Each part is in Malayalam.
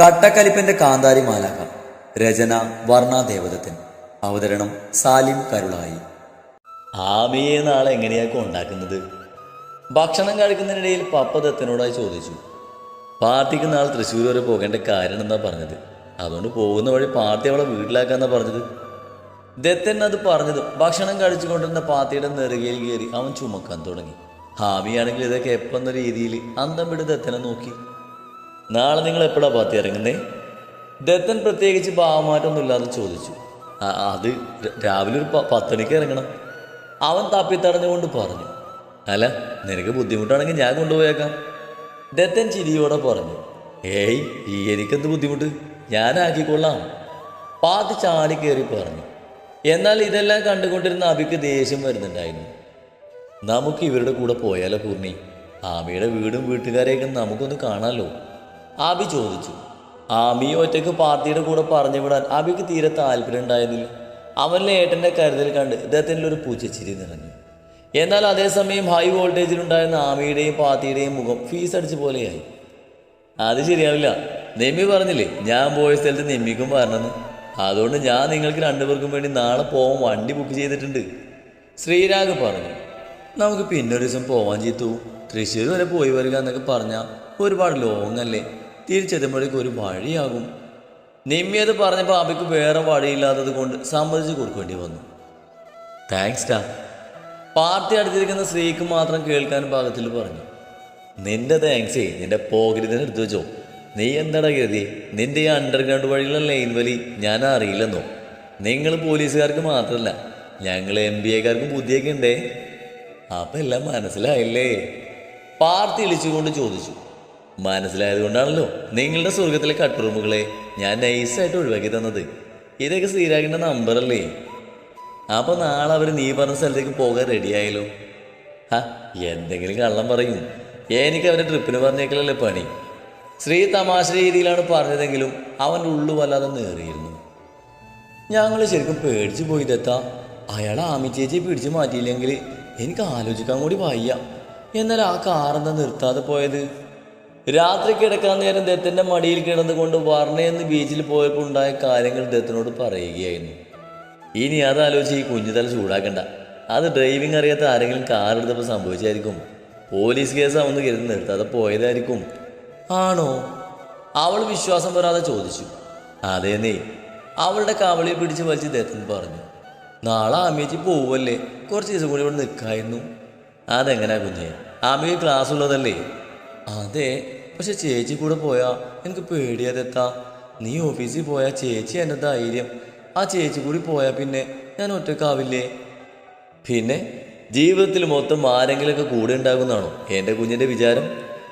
കട്ടക്കലിപ്പന്റെ കാന്താരി മാലാക രചന വർണ ദേവദത്തൻ. അവതരണം സാലിം കരുളായി. ആമിയെ നാളെ എങ്ങനെയാക്കും ഉണ്ടാക്കുന്നത് ഭക്ഷണം കഴിക്കുന്നതിനിടയിൽ പപ്പ ദത്തനോടായി ചോദിച്ചു. പാർട്ടിക്ക് നാളെ തൃശ്ശൂർ വരെ പോകേണ്ട കാര്യം എന്നാ പറഞ്ഞത്. അതുകൊണ്ട് പോകുന്ന വഴി പാർട്ടി അവളെ വീട്ടിലാക്കാന്നാ പറഞ്ഞത്. ദത്തൻ അത് പറഞ്ഞത് ഭക്ഷണം കഴിച്ചുകൊണ്ടിരുന്ന പാർട്ടിയുടെ നെറുകയിൽ കയറി അവൻ ചുമക്കാൻ തുടങ്ങി. ഹാമിയാണെങ്കിൽ ഇതൊക്കെ എപ്പെന്ന രീതിയിൽ അന്തം വിട് ദത്തനെ നോക്കി. നാളെ നിങ്ങൾ എപ്പോഴാണ് പാത്തി ഇറങ്ങുന്നേ? ദത്തൻ പ്രത്യേകിച്ച് ഭാവമാറ്റമൊന്നും ഇല്ലാതെ ചോദിച്ചു. "ആ, അത് രാവിലെ ഒരു പത്തണിക്ക് ഇറങ്ങണം. അവൻ തപ്പി തടഞ്ഞുകൊണ്ട് പറഞ്ഞു. അല്ല നിനക്ക് ബുദ്ധിമുട്ടാണെങ്കിൽ ഞാൻ കൊണ്ടുപോയേക്കാം. ദത്തൻ ചിരിയോടെ പറഞ്ഞു. ഏയ് ഈ എനിക്കെന്ത് ബുദ്ധിമുട്ട്? ഞാൻ പാത്തി ചാടി കയറി പറഞ്ഞു. എന്നാൽ ഇതെല്ലാം കണ്ടുകൊണ്ടിരുന്ന അബിക്ക് ദേഷ്യം വരുന്നുണ്ടായിരുന്നു. നമുക്ക് ഇവരുടെ കൂടെ പോയാലോ പൂർണി ആമിയുടെ വീടും വീട്ടുകാരെയൊക്കെ നമുക്കൊന്ന് കാണാമല്ലോ ആബി ചോദിച്ചു ആമി ഒറ്റയ്ക്ക് പാർട്ടിയുടെ കൂടെ പറഞ്ഞു വിടാൻ ആബിക്ക് തീരെ താല്പര്യം ഉണ്ടായിരുന്നില്ല. അവനിലെ ഏട്ടന്റെ കരുതൽ കണ്ട് ഇദ്ദേഹത്തിന്റെ ഒരു പൂച്ചച്ചിരി നിറഞ്ഞു. എന്നാൽ അതേസമയം ഹൈ വോൾട്ടേജിലുണ്ടായിരുന്ന ആമിയുടെയും പാർട്ടിയുടെയും മുഖം ഫീസ് അടിച്ച പോലെയായി. അത് ശരിയാവില്ല. നെമ്മി പറഞ്ഞില്ലേ ഞാൻ പോയ സ്ഥലത്ത് നെമ്മിക്കും പറഞ്ഞെന്ന് അതുകൊണ്ട് ഞാൻ നിങ്ങൾക്ക് രണ്ടുപേർക്കും വേണ്ടി നാളെ പോകാൻ വണ്ടി ബുക്ക് ചെയ്തിട്ടുണ്ട്. ശ്രീരാഗ് പറഞ്ഞു നമുക്ക് പിന്നൊരു ദിവസം പോവാൻ ചെയ്തു തൃശ്ശൂർ വരെ പോയി വരിക എന്നൊക്കെ പറഞ്ഞാൽ ഒരുപാട് ലോങ് അല്ലേ? തിരിച്ചെത്തുമ്പോഴേക്കും ഒരു വഴിയാകും. നിമ്മിയത് പറഞ്ഞപ്പോൾ അബിക്ക് വേറെ വഴിയില്ലാത്തത് കൊണ്ട് സമ്മതിച്ച് കൊടുക്കേണ്ടി വന്നു. താങ്ക്സ് ഡാ. പാർട്ടി അടുത്തിരിക്കുന്ന സ്ത്രീക്ക് മാത്രം കേൾക്കാൻ പാകത്തിൽ പറഞ്ഞു. നിന്റെ താങ്ക്സേ നിന്റെ പോകരുതിന് എടുത്തു വെച്ചോ. നീ എന്താടാ കരുതി നിന്റെ ഈ അണ്ടർഗ്രൗണ്ട് വഴിയുള്ള ലൈൻ വലി ഞാൻ അറിയില്ലെന്നോ? നിങ്ങൾ പോലീസുകാർക്ക് മാത്രമല്ല ഞങ്ങൾ എം ബി എക്കാർക്കും ബുദ്ധിയൊക്കെ ഉണ്ടേ? അപ്പം എല്ലാം മനസ്സിലായില്ലേ? പാർട്ടി ഇളിച്ചുകൊണ്ട് ചോദിച്ചു. മനസ്സിലായത് കൊണ്ടാണല്ലോ നിങ്ങളുടെ സ്വർഗത്തിലെ കട്ടുറുമ്പുകളെ ഞാൻ നൈസായിട്ട് ഒഴിവാക്കി തന്നത്. ഇതൊക്കെ നമ്പർ നമ്പറല്ലേ അപ്പൊ നാളെ അവർ നീ പറഞ്ഞ സ്ഥലത്തേക്ക് പോകാൻ റെഡിയായല്ലോ ഹാ എന്തെങ്കിലും കള്ളം പറയും. എനിക്ക് അവരെ ട്രിപ്പിന് പറഞ്ഞേക്കലല്ലേ പണി. ശ്രീ തമാശ രീതിയിലാണ് പറഞ്ഞതെങ്കിലും അവന്റെ ഉള്ളു വല്ലാതെ നേറിയിരുന്നു. ഞങ്ങൾ ശരിക്കും പേടിച്ചു പോയി തെത്താ അയാൾ ആമി ചേച്ചി പിടിച്ചു മാറ്റിയില്ലെങ്കിൽ എനിക്ക് ആലോചിക്കാൻ കൂടി വയ്യ. എന്നാൽ ആ കാറെന്താ നിർത്താതെ പോയത്? രാത്രി കിടക്കാൻ നേരം ദത്തിന്റെ മടിയിൽ കിടന്നുകൊണ്ട് വർണയെന്ന് ബീച്ചിൽ പോയപ്പോൾ ഉണ്ടായ കാര്യങ്ങൾ ദത്തിനോട് പറയുകയായിരുന്നു. ഇനി അതാലോചിച്ച് ഈ കുഞ്ഞുതല ചൂടാക്കണ്ട. അത് ഡ്രൈവിംഗ് അറിയാത്ത ആരെങ്കിലും കാർ എടുത്തപ്പോൾ സംഭവിച്ചായിരിക്കും. പോലീസ് കേസാവുന്ന കരുതി നിർത്താതെ പോയതായിരിക്കും. ആണോ? അവൾ വിശ്വാസം വരാതെ ചോദിച്ചു. അതേന്നേ അവളുടെ കവളിയെ പിടിച്ച് വലിച്ച് ദത്തൻ പറഞ്ഞു. നാളെ അമ്മേച്ചി പോവല്ലേ? കുറച്ച് ദിവസം കൂടി ഇവിടെ നിൽക്കായിരുന്നു. അതെങ്ങനെയാ കുഞ്ഞേ? അമ്മയ്ക്ക് ക്ലാസ് ഉള്ളതല്ലേ? അതെ. പക്ഷെ ചേച്ചി കൂടെ പോയാൽ എനിക്ക് പേടിയാതെത്താ. നീ ഓഫീസിൽ പോയാൽ ചേച്ചി എന്റെ ധൈര്യം. ആ ചേച്ചി കൂടി പോയാൽ പിന്നെ ഞാൻ ഒറ്റക്കാവില്ലേ? പിന്നെ ജീവിതത്തിൽ മൊത്തം ആരെങ്കിലുമൊക്കെ കൂടെ ഉണ്ടാകുന്നതാണോ എന്റെ കുഞ്ഞിന്റെ വിചാരം?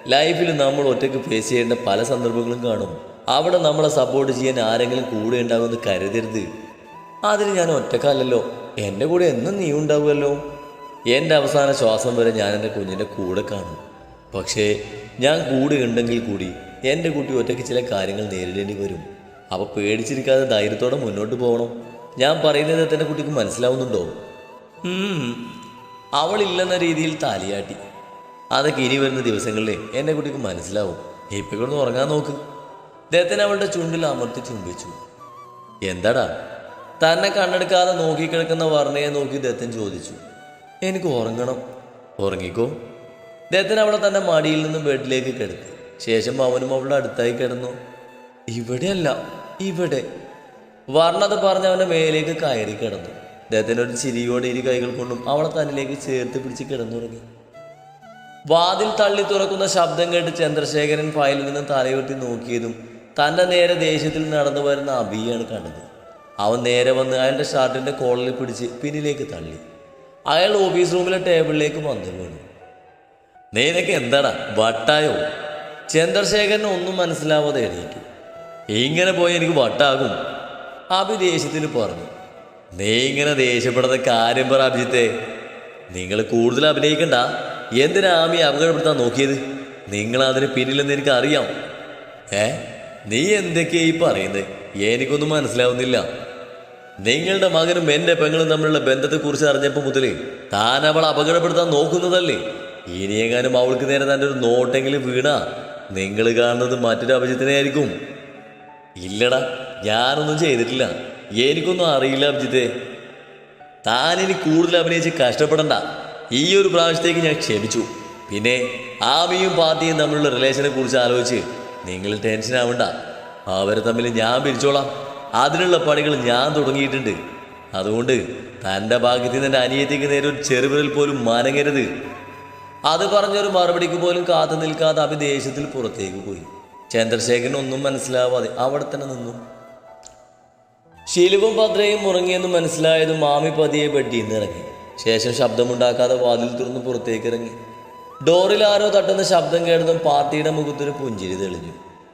ലൈഫിൽ നമ്മൾ ഒറ്റയ്ക്ക് ഫേസ് ചെയ്യേണ്ട പല സന്ദർഭങ്ങളും കാണും. അവിടെ നമ്മളെ സപ്പോർട്ട് ചെയ്യാൻ ആരെങ്കിലും കൂടെ ഉണ്ടാകുമെന്ന് കരുതരുത്. അതിന് ഞാൻ ഒറ്റക്കല്ലല്ലോ എന്റെ കൂടെ എന്നും നീ ഉണ്ടാവുമല്ലോ. എന്റെ അവസാന ശ്വാസം വരെ ഞാൻ എന്റെ കുഞ്ഞിന്റെ കൂടെ കാണും. പക്ഷേ ഞാൻ കൂടെ ഉണ്ടെങ്കിൽ കൂടി എന്റെ കുട്ടി ഒറ്റയ്ക്ക് ചില കാര്യങ്ങൾ നേരിടേണ്ടി വരും. അപ്പോൾ പേടിച്ചിരിക്കാതെ ധൈര്യത്തോടെ മുന്നോട്ട് പോകണം. ഞാൻ പറയുന്നത് തന്നെ കുട്ടിക്ക് മനസ്സിലാവുന്നുണ്ടോ. അവളില്ലെന്ന രീതിയിൽ താലിയാട്ടി. അതൊക്കെ ഇനി വരുന്ന ദിവസങ്ങളിൽ എന്റെ കുട്ടിക്ക് മനസ്സിലാവും. ഇപ്പൊ കിടന്ന് ഉറങ്ങാൻ നോക്ക്. ദത്തൻ അവളുടെ ചുണ്ടിൽ അമർത്തി ചുംബിച്ചു. എന്താടാ? തന്നെ കണ്ണെടുക്കാതെ നോക്കിക്കിടക്കുന്ന വർണയെ നോക്കി ദത്തൻ ചോദിച്ചു. എനിക്ക് ഉറങ്ങണം. ഉറങ്ങിക്കോ? ദത്തൻ അവളെ തന്റെ മടിയിൽ നിന്നും ബെഡിലേക്ക് കിടത്തി. ശേഷം അവനും അവളുടെ അടുത്തായി കിടന്നു. ഇവിടെയല്ല ഇവിടെ. വർണത് പറഞ്ഞ് അവന്റെ മേലേക്ക് കയറി കിടന്നു. അദ്ദേഹത്തിന്റെ ഒരു ചിരിയോടെ ഇരു കൈകൾ കൊണ്ടും അവളെ തന്നിലേക്ക് ചേർത്ത് പിടിച്ച് കിടന്നുറങ്ങി. വാതിൽ തള്ളി തുറക്കുന്ന ശബ്ദം കേട്ട് ചന്ദ്രശേഖരൻ ഫയലിൽ നിന്ന് തലയുർത്തി നോക്കിയതും തന്റെ നേരെ ദേഷ്യത്തിൽ നടന്നു വരുന്ന അബിയാണ് കണ്ടത്. അവൻ നേരെ വന്ന് അയാളുടെ ഷർട്ടിന്റെ കോളറിൽ പിടിച്ച് പിന്നിലേക്ക് തള്ളി. അയാൾ ഓഫീസ് റൂമിലെ ടേബിളിലേക്ക് വന്നു വീണു. നീനൊക്കെ എന്താടാ വട്ടായോ? ചന്ദ്രശേഖരന് ഒന്നും മനസ്സിലാവാതെ എണീറ്റു. ഇങ്ങനെ പോയി എനിക്ക് വട്ടാകും അഭി പറഞ്ഞു. നീ ഇങ്ങനെ ദേഷ്യപ്പെടുന്ന കാര്യം പറ അഭിജിത്തെ. നിങ്ങൾ കൂടുതൽ അഭിനയിക്കണ്ട. എന്തിനാ ആമി അപകടപ്പെടുത്താൻ നോക്കിയത്? നിങ്ങൾ അതിന് പിന്നിലെന്ന് എനിക്ക് അറിയാം ഏ? നീ എന്തൊക്കെയാ ഈ പറയുന്നത്? എനിക്കൊന്നും മനസ്സിലാവുന്നില്ല. നിങ്ങളുടെ മകനും എന്റെ പെങ്ങളും തമ്മിലുള്ള ബന്ധത്തെക്കുറിച്ച് അറിഞ്ഞപ്പോൾ മുതൽ താൻ അവൾ അപകടപ്പെടുത്താൻ നോക്കുന്നതല്ലേ? ഇനിയെങ്ങാനും അവൾക്ക് നേരെ തന്റെ ഒരു നോട്ടെങ്കിലും വീണാ. നിങ്ങൾ കാണുന്നത് മറ്റൊരു അഭിജിത്തിനെ ആയിരിക്കും ഇല്ലടാ ഞാനൊന്നും ചെയ്തിട്ടില്ല. എനിക്കൊന്നും അറിയില്ല അഭിജിത്തെ. താനിനി കൂടുതൽ അഭിനയിച്ച് കഷ്ടപ്പെടണ്ട. ഈ ഒരു പ്രാവശ്യത്തേക്ക് ഞാൻ ക്ഷമിച്ചു. പിന്നെ ആമിയും പാത്തിയും തമ്മിലുള്ള റിലേഷനെ കുറിച്ച് ആലോചിച്ച് നിങ്ങൾ ടെൻഷൻ ആവണ്ട. അവരെ തമ്മിൽ ഞാൻ പിരിച്ചോളാം. അതിനുള്ള പണികൾ ഞാൻ തുടങ്ങിയിട്ടുണ്ട്. അതുകൊണ്ട് തന്റെ ഭാഗ്യത്തിൽ നിന്ന് അനിയത്തിക്ക് നേരെ ഒരു ചെറുവിരൽ പോലും മനങ്ങരുത്. അത് പറഞ്ഞൊരു മറുപടിക്ക് പോലും കാത്തു നിൽക്കാതെ അഭി ദേഷ്യത്തിൽ പുറത്തേക്ക് പോയി. ചന്ദ്രശേഖരൻ ഒന്നും മനസ്സിലാവാതെ അവിടെ തന്നെ നിന്നു. ശീലവും ഭദ്രയും ഉറങ്ങിയെന്ന് മനസ്സിലായതും മാമി പതിയെ ബെഡിൽ നിന്ന് ഇറങ്ങി. ശേഷം ശബ്ദമുണ്ടാക്കാതെ വാതിൽ തുറന്ന് പുറത്തേക്ക് ഇറങ്ങി. ഡോറിൽ ആരോ തട്ടുന്ന ശബ്ദം കേട്ടതും പാർട്ടിയുടെ മുഖത്തൊരു പുഞ്ചിരി തെളിഞ്ഞു.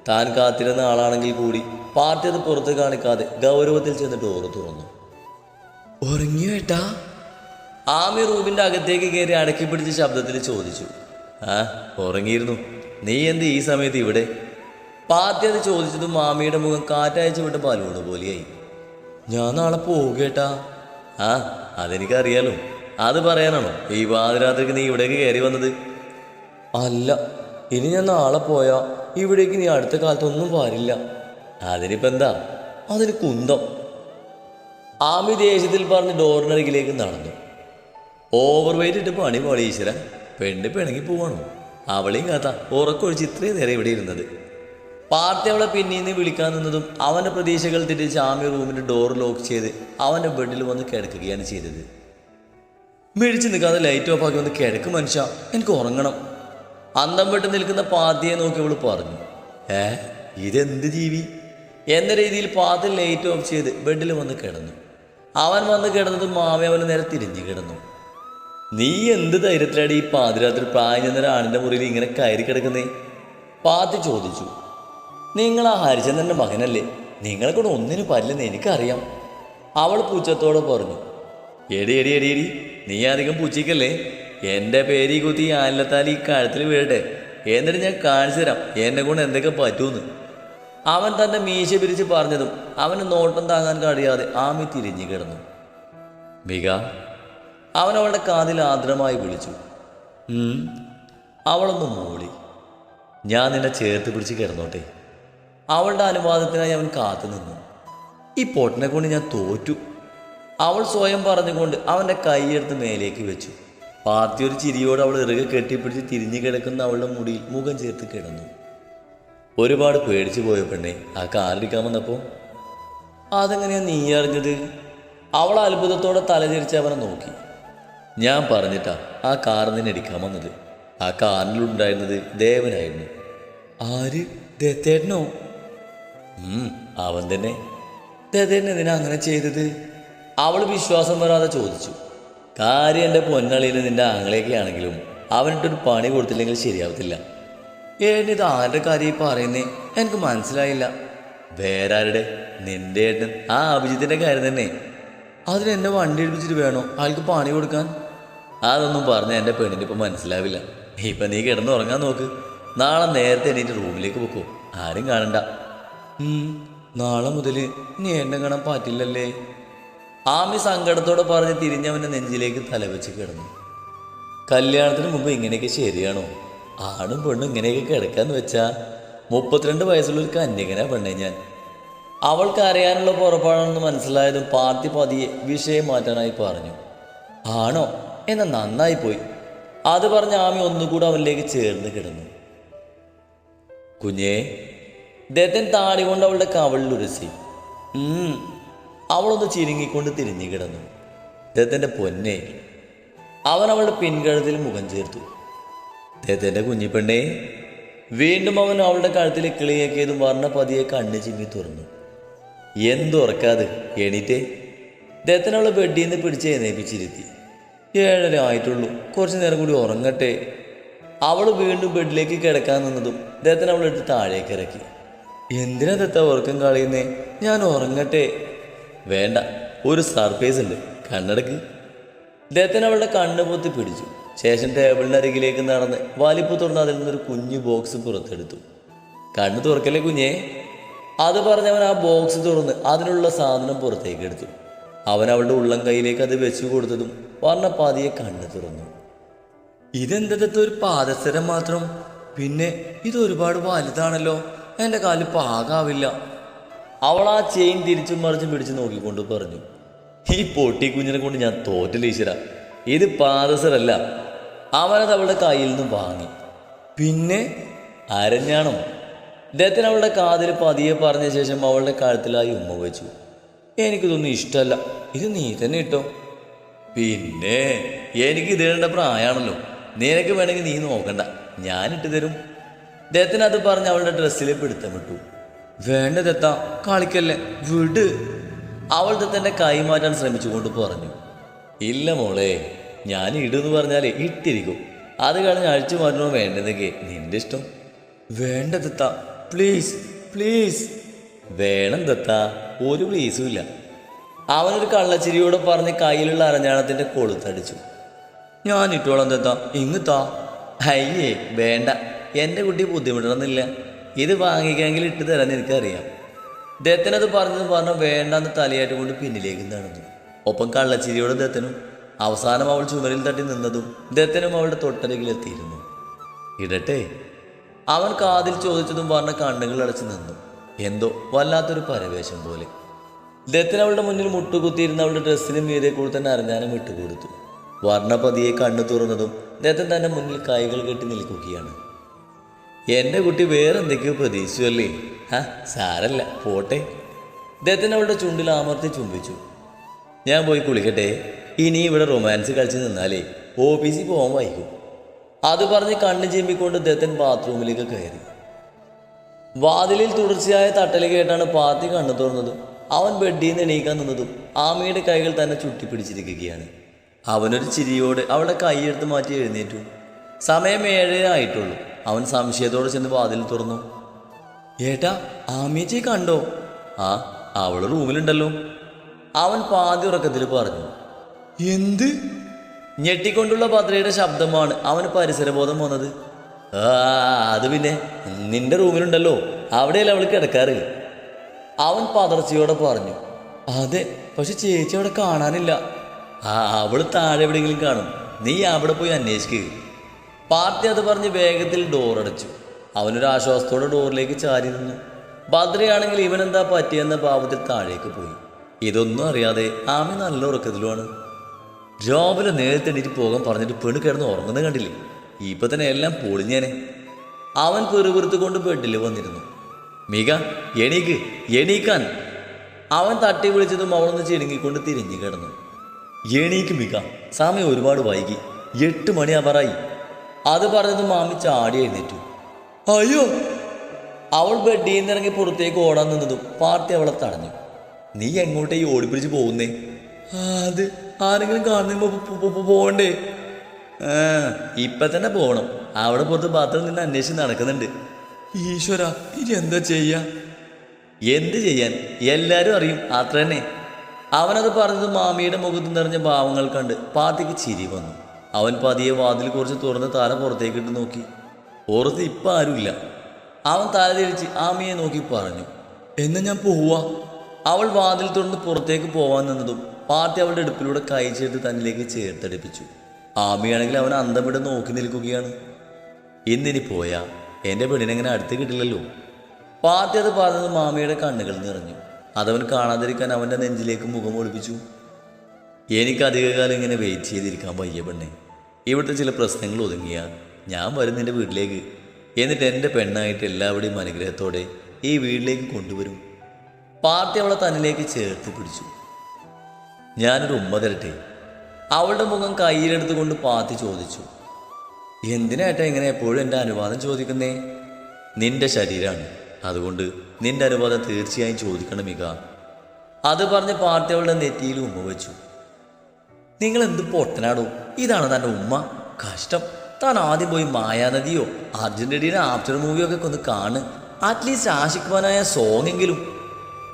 താൻ കാത്തിരുന്ന ആളാണെങ്കിൽ കൂടി പാർട്ടി അത് പുറത്ത് കാണിക്കാതെ ഗൗരവത്തിൽ ചെന്ന് ഡോറ് തുറന്നു. ഉറങ്ങിയോ ഏട്ടാ? ആമി റൂമിന്റെ അകത്തേക്ക് കയറി അടക്കി പിടിച്ച ശബ്ദത്തിൽ ചോദിച്ചു. ആ ഉറങ്ങിയിരുന്നു. നീ എന്ത് ഈ സമയത്ത് ഇവിടെ? പാത്തി അത് ചോദിച്ചതും മാമിയുടെ മുഖം കാറ്റയച്ചു വിട്ട പാലോട് പോലെയായി. ഞാൻ നാളെ പോകേട്ടാ ആ അതെനിക്കറിയാലോ. അത് പറയാനാണോ? ഈ പാതിരാത്രിക്ക് നീ ഇവിടേക്ക് കയറി വന്നത്? അല്ല ഇനി ഞാൻ നാളെ പോയാ ഇവിടേക്ക് നീ അടുത്ത കാലത്തൊന്നും പാരില്ല. അതിനിപ്പോ എന്താ? അതിന് കുന്തം. ആമി ദേഷ്യത്തിൽ പറഞ്ഞ് ഡോറിനരികിലേക്ക് നടന്നു. ഓവർ വെയിറ്റ് ഇട്ട് പണി പോളി ഈശ്വര. പെണ്ണ് പിണങ്ങി പോവാണോ. അവളെയും കാത്ത. ഉറക്കൊഴിച്ച് ഇത്രയും നേരം ഇവിടെ ഇരുന്നത്? പാർട്ടി അവളെ പിന്നീന്ന് വിളിക്കാൻ നിന്നതും അവന്റെ പ്രതീക്ഷകൾ തെറ്റിച്ച് ആമി റൂമിന്റെ ഡോർ ലോക്ക് ചെയ്ത് അവന്റെ ബെഡിൽ വന്ന് കിടക്കുകയാണ് ചെയ്തത്. മിഴിച്ച് നിൽക്കാതെ ലൈറ്റ് ഓഫ് ആക്കി വന്ന് കിടക്ക് മനുഷ്യ. എനിക്ക് ഉറങ്ങണം. അന്തം വിട്ട് നിൽക്കുന്ന പാത്തിയെ നോക്കി അവൾ പറഞ്ഞു ഏ ഇതെന്ത് ജീവി? എന്ന രീതിയിൽ പാത്തി ലൈറ്റ് ഓഫ് ചെയ്ത് ബെഡിൽ വന്ന് കിടന്നു. അവൻ വന്ന് കിടന്നതും മാമി അവന് നേരെ തിരിഞ്ഞു കിടന്നു. നീ എന്ത് ധൈര്യത്തിലാണ് ഈ പാതിരാത്രി പ്രായം ചെന്ന ആണിന്റെ മുറിയിൽ ഇങ്ങനെ കയറി കിടക്കുന്നേ? പാത്തി ചോദിച്ചു. നിങ്ങൾ ആ ഹരിചന്ദ്രന്റെ മകനല്ലേ? നിങ്ങളെ കൂടെ ഒന്നിനും പറ്റില്ലെന്ന് എനിക്കറിയാം. അവൾ പൂച്ചത്തോടെ പറഞ്ഞു. എടി എടി എടി എടി നീ അധികം പൂച്ചിക്കല്ലേ എന്റെ പേര് കുത്തി ആലത്താൽ ഈ കഴുത്തിൽ വീഴട്ടെ. എന്നിട്ട് ഞാൻ കാണിച്ചു തരാം എന്നെ കൊണ്ട് എന്തൊക്കെ പറ്റൂന്ന്. അവൻ തന്റെ മീശ പിരിച്ച് പറഞ്ഞതും അവന് നോട്ടം താങ്ങാൻ കഴിയാതെ ആമി തിരിഞ്ഞു കിടന്നു. മിക അവൻ അവളുടെ കാതിൽ ആദ്രമായി വിളിച്ചു. അവളൊന്ന് മൂളി. ഞാൻ നിന്നെ ചേർത്ത് പിടിച്ച് കിടന്നോട്ടെ. അവളുടെ അനുവാദത്തിനായി അവൻ കാത്തു നിന്നു. ഈ പൊട്ടിനെ കൊണ്ട് ഞാൻ തോറ്റു. അവൾ സ്വയം പറഞ്ഞുകൊണ്ട് അവന്റെ കൈയെടുത്ത് മേലേക്ക് വെച്ചു. പാർത്തി ഒരു ചിരിയോട് അവൾ ഇറുകെ കെട്ടിപ്പിടിച്ച് തിരിഞ്ഞു കിടക്കുന്ന അവളുടെ മുടിയിൽ മുഖം ചേർത്ത് കിടന്നു. ഒരുപാട് പേടിച്ചു പോയ പെണ്ണെ? ആ കാറിടിക്കാൻ വന്നപ്പോൾ? അതെങ്ങനെയാ നീ അറിഞ്ഞത്? അവൾ അത്ഭുതത്തോടെ തലചരിച്ച് അവനെ നോക്കി. ഞാൻ പറഞ്ഞിട്ടാ ആ കാർ നിന്നെ ഇടിക്കാൻ വന്നത്. ആ കാറിലുണ്ടായിരുന്നത് ദേവനായിരുന്നു. ആര്? ദത്തേട്ടനോ? അവൻ തന്നെ. ദത്തേട്ടൻ എന്തിനാ അങ്ങനെ ചെയ്തത്? അവൾ വിശ്വാസം വരാതെ ചോദിച്ചു. കാര്യം എന്റെ പൊന്നളിയിൽ നിന്റെ ആങ്ങളെയൊക്കെ ആണെങ്കിലും അവനിട്ടൊരു പണി കൊടുത്തില്ലെങ്കിൽ ശരിയാവത്തില്ല. ഏട്ടനിത് ആരുടെ കാര്യം പറയുന്നേ? എനിക്ക് മനസ്സിലായില്ല. വേറെ ആരുടെ? നിന്റെ ഏട്ടൻ. ആ അഭിജിത്തിന്റെ കാര്യം തന്നെ. അതിന് എന്നെ വണ്ടി എടുപ്പിച്ചിട്ട് വേണോ? ആൾക്ക് പണി കൊടുക്കാൻ? അതൊന്നും പറഞ്ഞ എന്റെ പെണ്ണിന് ഇപ്പം മനസ്സിലാവില്ല. ഇപ്പം നീ കിടന്നുറങ്ങാൻ നോക്ക്. നാളെ നേരത്തെ എണീറ്റ് റൂമിലേക്ക് പൊക്കോ. ആരും കാണണ്ട. നാളെ മുതൽ നീ എന്നെ കാണാൻ പറ്റില്ലല്ലേ? ആമി സങ്കടത്തോടെ പറഞ്ഞ് തിരിഞ്ഞവന്റെ നെഞ്ചിലേക്ക് തലവെച്ച് കിടന്നു. കല്യാണത്തിന് മുമ്പ് ഇങ്ങനെയൊക്കെ ശരിയാണോ? ആണും പെണ്ണും ഇങ്ങനെയൊക്കെ കിടക്കാന്ന് വെച്ചാ മുപ്പത്തിരണ്ട് വയസ്സുള്ള ഒരു കന്യകനാ പെണ്ണേ ഞാൻ. അവൾക്ക് അറിയാനുള്ള പുറപ്പാടാണെന്ന് മനസ്സിലായതും പാർട്ടി പതിയെ വിഷയം മാറ്റാനായി പറഞ്ഞു. ആണോ? എന്ന നന്നായി പോയി. അത് പറഞ്ഞ ആമി ഒന്നുകൂടെ അവനിലേക്ക് ചേർന്ന് കിടന്നു. കുഞ്ഞേ ദത്തൻ താടി കൊണ്ട് അവളുടെ കവളിൽ ഉരസി. അവളൊന്ന് ചിരുങ്ങിക്കൊണ്ട് തിരിഞ്ഞു കിടന്നു. ദത്തന്റെ പൊന്നെ. അവൻ അവളുടെ പിൻകഴുത്തിൽ മുഖം ചേർത്തു. ദത്തന്റെ കുഞ്ഞിപ്പെണ്ണേ. വീണ്ടും അവൻ അവളുടെ കഴുത്തിൽ കിളിയാക്കിയതും വർണ പതിയെ കണ്ണ് ചിമ്മി തുറന്നു. എന്തുറക്കാത് എണീറ്റേ? ദത്തനുള്ള ബെഡിൽ നിന്ന് പിടിച്ച് എഴുന്നേപ്പിച്ചിരുത്തി. ഏഴര ആയിട്ടുള്ളൂ. കുറച്ച് നേരം കൂടി ഉറങ്ങട്ടെ. അവൾ വീണ്ടും ബെഡിലേക്ക് കിടക്കാൻ നിന്നതും ദത്തൻ അവളെടുത്ത് താഴേക്ക് ഇറക്കി. എന്തിനാ ദത്ത ഉറക്കം കളയുന്നേ ഞാൻ ഉറങ്ങട്ടെ. വേണ്ട ഒരു സർപ്രൈസ് ഉണ്ട്. കണ്ണടക്ക്. ദത്തൻ അവളുടെ കണ്ണ് പൊത്തി പിടിച്ചു. ശേഷം ടേബിളിന്റെ അരികിലേക്ക് നടന്ന് വാലിപ്പ് തുറന്ന് അതിൽ നിന്നൊരു കുഞ്ഞു ബോക്സ് പുറത്തെടുത്തു. കണ്ണ് തുറക്കല്ലേ കുഞ്ഞേ? അത് പറഞ്ഞവൻ ആ ബോക്സ് തുറന്ന് അതിനുള്ള സാധനം പുറത്തേക്ക് എടുത്തു. അവൻ അവളുടെ ഉള്ളം കൈയിലേക്ക് അത് വെച്ചു കൊടുത്തതും വർണ പാതിയെ കണ്ണു തുറന്നു. ഇതെന്തത്തെ ഒരു പാദസരം മാത്രം? പിന്നെ ഇത് ഒരുപാട് വലുതാണല്ലോ. എന്റെ കാൽ പാകാവില്ല. അവൾ ആ ചെയിൻ തിരിച്ചും മറിച്ചും പിടിച്ച് നോക്കിക്കൊണ്ട് പറഞ്ഞു ഈ പൊട്ടി കുഞ്ഞിനെ കൊണ്ട് ഞാൻ തോറ്റില്ല ഈശ്വര. ഇത് പാദസരല്ല. അവനത് അവളുടെ കയ്യിൽ നിന്നും വാങ്ങി. പിന്നെ അരഞ്ഞാണം ഇദ്ദേഹത്തിന് അവളുടെ കാതിൽ പതിയെ പറഞ്ഞ ശേഷം അവളുടെ കഴുത്തിലായി ഉമ്മ വെച്ചു. എനിക്കിതൊന്നും ഇഷ്ടമല്ല ഇത് നീ തന്നെ ഇട്ടോ. പിന്നെ എനിക്ക് ഇതിടേണ്ട പ്രായമാണല്ലോ നിനക്ക് വേണമെങ്കിൽ നീ നോക്കണ്ട. ഞാൻ ഇട്ട് തരും. ദത്തൻ അത് പറഞ്ഞ് അവളുടെ ഡ്രസ്സിൽ പിടുത്തം വിട്ടു. വേണ്ട കളിക്കല്ലേ? വിട്. അവൾ തന്നെ കൈമാറ്റാൻ ശ്രമിച്ചുകൊണ്ട് പറഞ്ഞു. ഇല്ല മോളെ ഞാൻ ഇടുന്ന് പറഞ്ഞാലേ ഇട്ടിരിക്കും. അത് കഴിഞ്ഞ് അഴിച്ചു മാറ്റണോ വേണ്ടതൊക്കെ നിന്റെ ഇഷ്ടം. വേണ്ട പ്ലീസ് പ്ലീസ് വേണം ദത്ത ഒരു പ്ലീസും ഇല്ല. അവനൊരു കള്ളച്ചിരിയോട് പറഞ്ഞ് കയ്യിലുള്ള അരഞ്ഞാണത്തിന്റെ കൊളുത്തടിച്ചു. ഞാൻ ഇട്ടോളാം ദത്ത ഇങ്ങുത്താ അയ്യേ വേണ്ട. എന്റെ കുട്ടി ബുദ്ധിമുട്ടണമെന്നില്ല. ഇത് വാങ്ങിക്കാമെങ്കിൽ ഇട്ട് തരാൻ എനിക്കറിയാം. ദത്തനത് പറഞ്ഞത് പറഞ്ഞു വേണ്ടാന്ന് തലയായിട്ട് കൊണ്ട് പിന്നിലേക്ക് നടന്നു. ഒപ്പം കള്ളച്ചിരിയോട് ദത്തനും അവസാനം അവൾ ചുമരിൽ തട്ടി നിന്നതും ദത്തനും അവളുടെ തൊട്ടരികിലെത്തിയിരുന്നു. ഇടട്ടെ അവൻ കാതിൽ ചോദിച്ചതും പറഞ്ഞ കണ്ണുകൾ അടച്ചു നിന്നു. എന്തോ വല്ലാത്തൊരു പരവേശം പോലെ. ദത്തൻ അവളുടെ മുന്നിൽ മുട്ടുകുത്തിയിരുന്ന അവളുടെ ഡ്രസ്സിനും മീതെ കൂടി തന്നെ അറിഞ്ഞാനും വിട്ടുകൊടുത്തു വർണപതിയെ കണ്ണു തുറന്നതും ദത്തൻ തന്റെ മുന്നിൽ കൈകൾ കെട്ടി നിൽക്കുകയാണ്. എന്റെ കുട്ടി വേറെ എന്തൊക്കെയോ പ്രതീക്ഷിച്ചു അല്ലേ ഹാ സാരല്ല പോട്ടെ. ദത്തൻ അവളുടെ ചുണ്ടിൽ അമർത്തി ചുംബിച്ചു. ഞാൻ പോയി കുളിക്കട്ടെ. ഇനി ഇവിടെ റൊമാൻസ് കളിച്ച് നിന്നാലേ ഓഫീസിൽ പോകാൻ വൈകും. അത് പറഞ്ഞ് കണ്ണു ചീമ്പിക്കൊണ്ട് ദത്തൻ ബാത്റൂമിലേക്ക് കയറി. വാതിലിൽ തുടർച്ചയായ തട്ടൽ കേട്ടാണ് പാത്തി കണ്ണു തുറന്നത് അവൻ ബെഡിൽ നിന്ന് എണീക്കാൻ നിന്നതും ആമയുടെ കൈകൾ തന്നെ ചുട്ടിപ്പിടിച്ചിരിക്കുകയാണ്. അവനൊരു ചിരിയോടെ അവളുടെ കൈയെടുത്ത് മാറ്റി എഴുന്നേറ്റു. സമയം ഏഴേ ആയിട്ടുള്ളൂ. അവൻ സംശയത്തോടെ ചെന്ന് വാതിൽ തുറന്നു. ഏട്ടാ ആമിയച്ചി കണ്ടോ? ആ അവൾ റൂമിലുണ്ടല്ലോ. അവൻ പാതി ഉറക്കത്തിൽ പറഞ്ഞു. എന്ത്? ഞെട്ടിക്കൊണ്ടുള്ള ഭദ്രയുടെ ശബ്ദമാണ് അവന് പരിസരബോധം വന്നത്. ആ അത് പിന്നെ നിന്റെ റൂമിലുണ്ടല്ലോ. അവിടെയല്ല അവൾ കിടക്കാറ്? അവൻ പതർച്ചയോടെ പറഞ്ഞു അതെ പക്ഷെ ചേച്ചി അവിടെ കാണാനില്ല. ആ അവൾ താഴെ എവിടെയെങ്കിലും കാണും. നീ അവിടെ പോയി അന്വേഷിക്കുക പാർട്ടി അത് പറഞ്ഞ് വേഗത്തിൽ ഡോർ അടച്ചു. അവനൊരു ആശ്വാസത്തോടെ ഡോറിലേക്ക് ചാരി നിന്നു. ഭദ്രയാണെങ്കിൽ ഇവനെന്താ പറ്റിയെന്ന ഭാവത്തിൽ താഴേക്ക് പോയി. ഇതൊന്നും അറിയാതെ ആമി നല്ല ഉറക്കത്തിലുമാണ്. രാവിലെ നേരത്തെ എണീറ്റ് പോകാൻ പറഞ്ഞിട്ട് പെണ് കിടന്ന് ഉറങ്ങുന്നത് കണ്ടില്ലേ? ഇപ്പൊ തന്നെ എല്ലാം പൊളിഞ്ഞേനെ. അവൻ പെറുപിറുത്തുകൊണ്ട് ബെഡിൽ വന്നിരുന്നു. മിക എണീക്ക് എണീക്കാൻ. അവൻ തട്ടി വിളിച്ചതും അവളൊന്ന് ചെടുങ്ങിക്കൊണ്ട് തിരിഞ്ഞു കിടന്നു. എണീക്ക് മിക സമയം ഒരുപാട് വൈകി. എട്ട് മണിയാവാറായി അത് പറഞ്ഞതും മാമി ചാടി എഴുന്നേറ്റു. അയ്യോ! അവൾ ബെഡിൽ നിന്ന് ഇറങ്ങി പുറത്തേക്ക് ഓടാൻ നിന്നതും പാർട്ടി അവളെ തടഞ്ഞു. നീ എങ്ങോട്ടേ ഓടിപ്പിടിച്ച് പോകുന്നേ? അത് ആരെങ്കിലും കാണുമ്പോ പോ- പോ- പോ- പോകണ്ടേ ഇപ്പൊ തന്നെ പോകണം അവിടെ പുറത്ത് ബാത്റൂം നിന്ന് അന്വേഷിച്ച് നടക്കുന്നുണ്ട്. ഈശ്വര ഇനി എന്താ ചെയ്യാ? എന്ത് ചെയ്യാൻ? എല്ലാരും അറിയും. അത്ര തന്നെ. അവനത് പറഞ്ഞത് മാമിയുടെ മുഖത്ത് നിറഞ്ഞ ഭാവങ്ങൾ കണ്ട് പാത്തിക്ക് ചിരി വന്നു. അവൻ പതിയെ വാതിൽ കുറച്ച് തുറന്ന് താര പുറത്തേക്കിട്ട് നോക്കി. പുറത്ത് ഇപ്പം ആരുമില്ല. അവൻ തല തിരിച്ച് ആമിയെ നോക്കി പറഞ്ഞു. എന്നാ ഞാൻ പോവാ? അവൾ വാതിൽ തുറന്ന് പുറത്തേക്ക് പോവാൻ നിന്നതും പാർട്ടി അവളുടെ അടുപ്പിലൂടെ കൈ ചേർത്ത് തന്നിലേക്ക് ചേർത്തടിപ്പിച്ചു. ആമിയാണെങ്കിൽ അവൻ അന്തം വിട്ട് നോക്കി നിൽക്കുകയാണ്. ഇന്നിനി പോയാ എന്റെ പെണ്ണിനെങ്ങനെ അടുത്ത് കിട്ടില്ലല്ലോ? പാർട്ടി അത് പറഞ്ഞത് മാമിയുടെ കണ്ണുകൾ നിറഞ്ഞു. അതവൻ കാണാതിരിക്കാൻ അവന്റെ നെഞ്ചിലേക്ക് മുഖം ഒളിപ്പിച്ചു. എനിക്ക് അധികകാലം ഇങ്ങനെ വെയിറ്റ് ചെയ്തിരിക്കാൻ വയ്യ പെണ്ണെ. ഇവിടുത്തെ ചില പ്രശ്നങ്ങൾ ഒതുങ്ങിയ ഞാൻ വരുന്ന നിന്റെ വീട്ടിലേക്ക്. എന്നിട്ട് എന്റെ പെണ്ണായിട്ട് എല്ലാവരുടെയും അനുഗ്രഹത്തോടെ ഈ വീട്ടിലേക്ക് കൊണ്ടുവരും. പാർട്ടി അവളെ തന്നിലേക്ക് ചേർത്ത് പിടിച്ചു. ഞാനൊരു ഉമ്മ തരട്ടെ? അവളുടെ മുഖം കയ്യിലെടുത്തുകൊണ്ട് പാത്തി ചോദിച്ചു. എന്തിനായിട്ടാ ഇങ്ങനെ എപ്പോഴും എന്റെ അനുവാദം ചോദിക്കുന്നേ? നിന്റെ ശരീരമാണ് അതുകൊണ്ട് നിന്റെ അനുവാദം തീർച്ചയായും ചോദിക്കണം മിക. അത് പറഞ്ഞ് പാർട്ടി അവളുടെ നെറ്റിയിൽ ഉമ്മ വെച്ചു. നിങ്ങൾ എന്ത് പൊട്ടനാടോ? ഇതാണ് തന്റെ ഉമ്മ? കഷ്ടം. താൻ ആദ്യം പോയി മായാനദിയോ അർജന്റീനയുടെ ആഫ്റ്റർ മൂവിയോ ഒക്കെ ഒന്ന് കാണ്. അറ്റ്ലീസ്റ്റ് ആശിക്കുവാനായ സോങ് എങ്കിലും.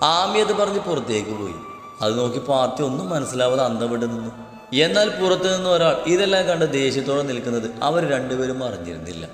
ആമി അത് പറഞ്ഞ് പുറത്തേക്ക് പോയി. അത് നോക്കി പാർട്ടി ഒന്നും മനസ്സിലാവാതെ അന്തപ്പെട്ട് നിന്നു. എന്നാൽ പുറത്തു നിന്ന് ഒരാൾ ഇതെല്ലാം കണ്ട് ദേഷ്യത്തോടെ നിൽക്കുന്നത് അവർ രണ്ടുപേരും അറിഞ്ഞിരുന്നില്ല.